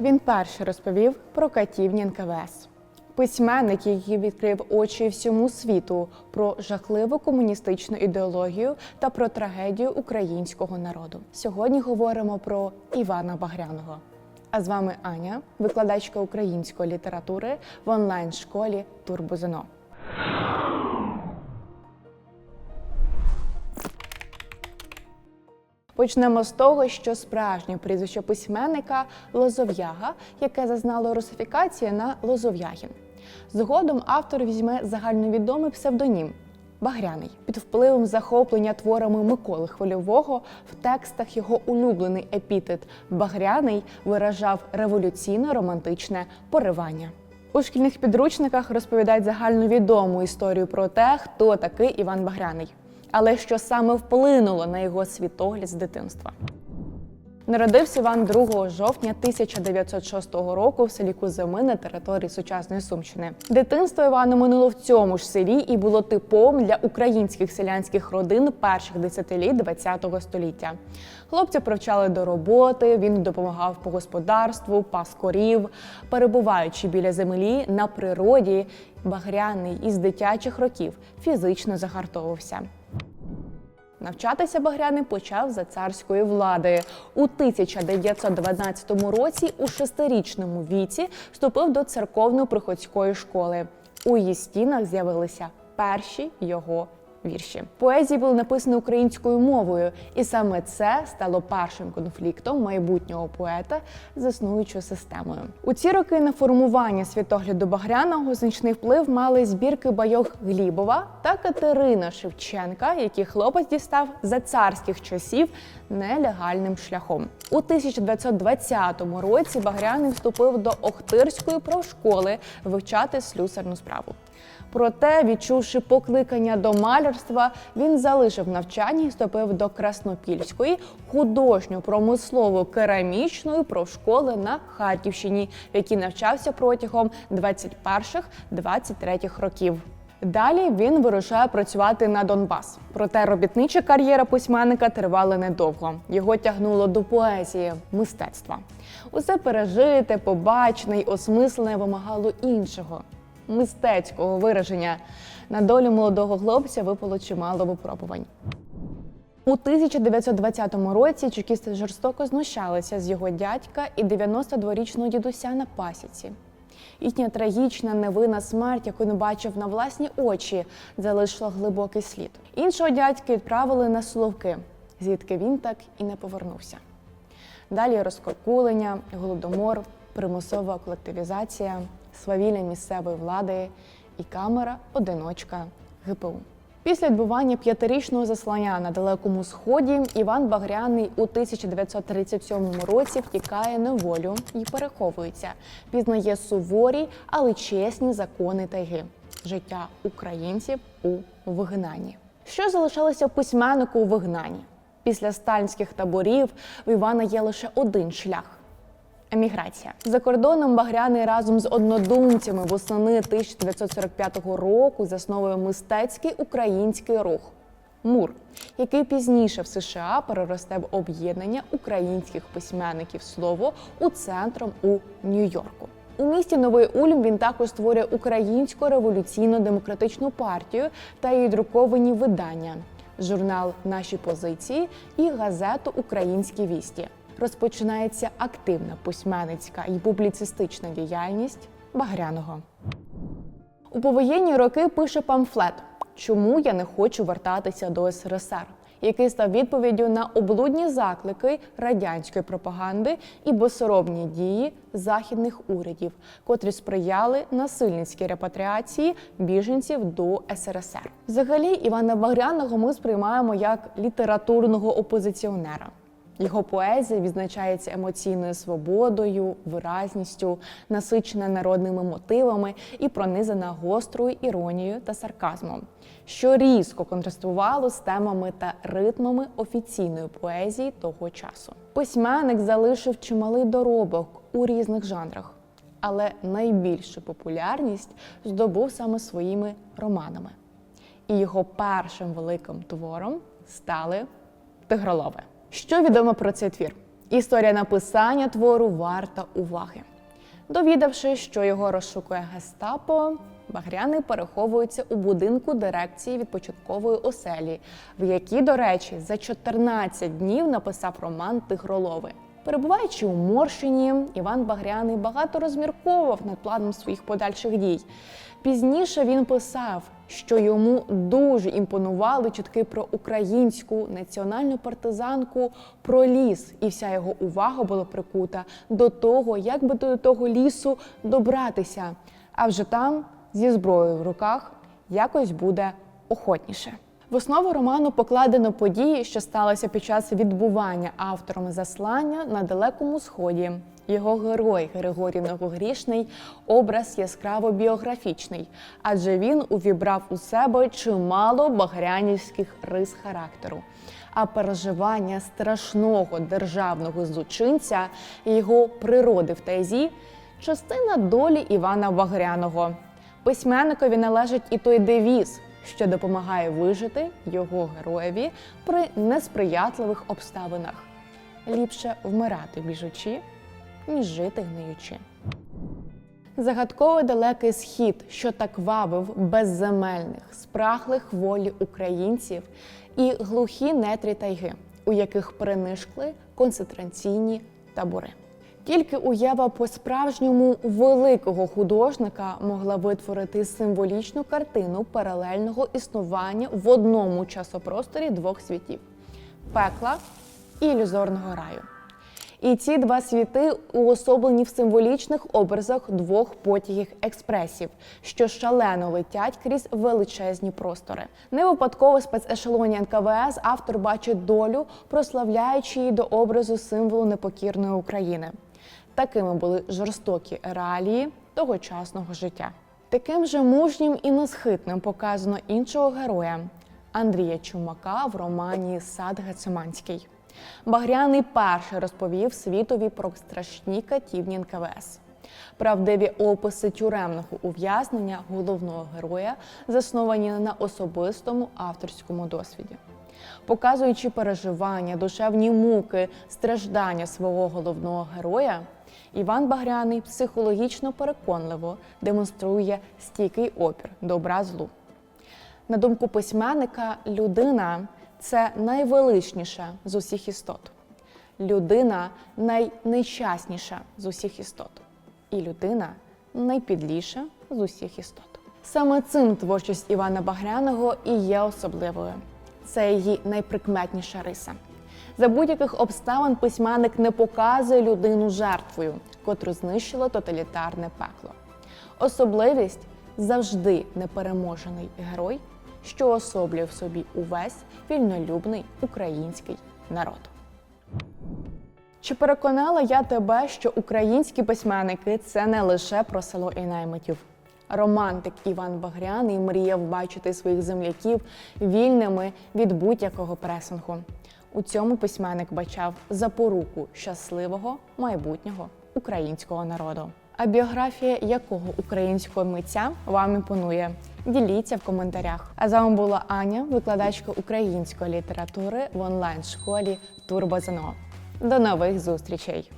Він перший розповів про катівні НКВС. Письменник, який відкрив очі всьому світу про жахливу комуністичну ідеологію та про трагедію українського народу. Сьогодні говоримо про Івана Багряного. А з вами Аня, викладачка української літератури в онлайн-школі Турбозино. Почнемо з того, що справжнє прізвище письменника Лозов'яга, яке зазнало русифікації на Лозов'ягін. Згодом автор візьме загальновідомий псевдонім Багряний. Під впливом захоплення творами Миколи Хвильового в текстах його улюблений епітет Багряний виражав революційне романтичне поривання. У шкільних підручниках розповідають загальновідому історію про те, хто такий Іван Багряний, але що саме вплинуло на його світогляд з дитинства. Народився Іван 2 жовтня 1906 року в селі Куземи на території сучасної Сумщини. Дитинство Івана минуло в цьому ж селі і було типовим для українських селянських родин перших десятиліть ХХ століття. Хлопця привчали до роботи, він допомагав по господарству, пас корів. Перебуваючи біля землі на природі, багряний із дитячих років фізично загартовувався. Навчатися Багряний почав за царської влади. У 1912 році у шестирічному віці вступив до церковно-приходської школи. У її стінах з'явилися перші його вірші. Поезії були написані українською мовою, і саме це стало першим конфліктом майбутнього поета з існуючою системою. У ці роки на формування світогляду Багряного значний вплив мали збірки байок Глібова та Катерина Шевченка, які хлопець дістав за царських часів нелегальним шляхом. У 1920 році Багряний вступив до Охтирської профшколи вивчати слюсарну справу. Проте, відчувши покликання до малярства, він залишив навчання і вступив до Краснопільської художньо-промислово керамічної профшколи на Харківщині, в якій навчався протягом 21-23 років. Далі він вирушає працювати на Донбас. Проте робітнича кар'єра письменника тривала недовго. Його тягнуло до поезії, мистецтва. Усе пережите, побачене й осмислене вимагало іншого мистецького вираження. На долю молодого хлопця випало чимало випробувань. У 1920 році чекісти жорстоко знущалися з його дядька і 92-річного дідуся на пасіці. Їхня трагічна невинна смерть, яку він бачив на власні очі, залишила глибокий слід. Іншого дядька відправили на Соловки, звідки він так і не повернувся. Далі розколкулення, голодомор, примусова колективізація, свавілля місцевої влади і камера одиночка ГПУ. Після відбування п'ятирічного заслання на далекому сході Іван Багряний у 1937 році втікає на волю і переховується. Пізнає суворі, але чесні закони тайги життя українців у вигнанні. Що залишалося письменнику у вигнанні? Після сталінських таборів в Івана є лише один шлях. Еміграція за кордоном Багряний разом з однодумцями восени 1945 року засновує мистецький український рух МУР, який пізніше в США переросте в об'єднання українських письменників слово у центром у Нью-Йорку. У місті Новий Ульм він також створює українську революційно-демократичну партію та її друковані видання, журнал Наші позиції і газету Українські вісті розпочинається активна письменницька і публіцистична діяльність Багряного. У повоєнні роки пише памфлет Чому я не хочу вертатися до СРСР, який став відповіддю на облудні заклики радянської пропаганди і безсоромні дії західних урядів, котрі сприяли насильницькій репатріації біженців до СРСР. Взагалі, Івана Багряного ми сприймаємо як літературного опозиціонера. Його поезія відзначається емоційною свободою, виразністю, насичена народними мотивами і пронизана гострою іронією та сарказмом, що різко контрастувало з темами та ритмами офіційної поезії того часу. Письменник залишив чималий доробок у різних жанрах, але найбільшу популярність здобув саме своїми романами. І його першим великим твором стали Тигролови. Що відомо про цей твір? Історія написання твору варта уваги. Довідавши, що його розшукує гестапо, Багряний переховується у будинку дирекції відпочаткової оселі, в якій, до речі, за 14 днів написав роман Тигролови. Перебуваючи у Морщині, Іван Багряний багато розмірковував над планом своїх подальших дій. Пізніше він писав, що йому дуже імпонували чутки про українську національну партизанку про ліс, і вся його увага була прикута до того, як би до того лісу добратися. А вже там, зі зброєю в руках, якось буде охотніше. В основу роману покладено події, що сталися під час відбування автором заслання на далекому сході. Його герой Григорій Новогрішний образ яскраво біографічний, адже він увібрав у себе чимало багрянівських рис характеру. А переживання страшного державного злочинця і його природи в тайзі частина долі Івана Багряного. Письменникові належить і той девіз, що допомагає вижити його героєві при несприятливих обставинах. Ліпше вмирати біжучи, ніж жити гниючи. Загадковий далекий схід, що так вабив безземельних, спраглих волі українців і глухі нетрі тайги, у яких принишкли концентраційні табори. Тільки уява по-справжньому великого художника могла витворити символічну картину паралельного існування в одному часопросторі двох світів пекла і ілюзорного раю. І ці два світи уособлені в символічних образах двох потягів експресів, що шалено летять крізь величезні простори. Не випадково спецешелоні НКВС автор бачить долю, прославляючи її до образу символу непокірної України. Такими були жорстокі реалії тогочасного життя. Таким же мужнім і несхитним показано іншого героя Андрія Чумака в романі Сад Гециманський. Багряний перший розповів світові про страшні катівні НКВС. Правдиві описи тюремного ув'язнення головного героя засновані на особистому авторському досвіді. Показуючи переживання, душевні муки, страждання свого головного героя, Іван Багряний психологічно переконливо демонструє стійкий опір добра злу. На думку письменника, людина це найвеличніша з усіх істот. Людина найнещасніша з усіх істот. І людина найпідліша з усіх істот. Саме цим творчість Івана Багряного і є особливою. Це її найприкметніша риса. За будь-яких обставин письменник не показує людину жертвою, котру знищило тоталітарне пекло. Особливість завжди непереможений герой, що особлює в собі увесь вільнолюбний український народ. Чи переконала я тебе, що українські письменники це не лише про село і наймитів? Романтик Іван Багряний мріяв бачити своїх земляків вільними від будь-якого пресингу. У цьому письменник бачав запоруку щасливого майбутнього українського народу. А біографія якого українського митця вам імпонує? Діліться в коментарях. А з вами була Аня, викладачка української літератури в онлайн-школі Турбозно. До нових зустрічей!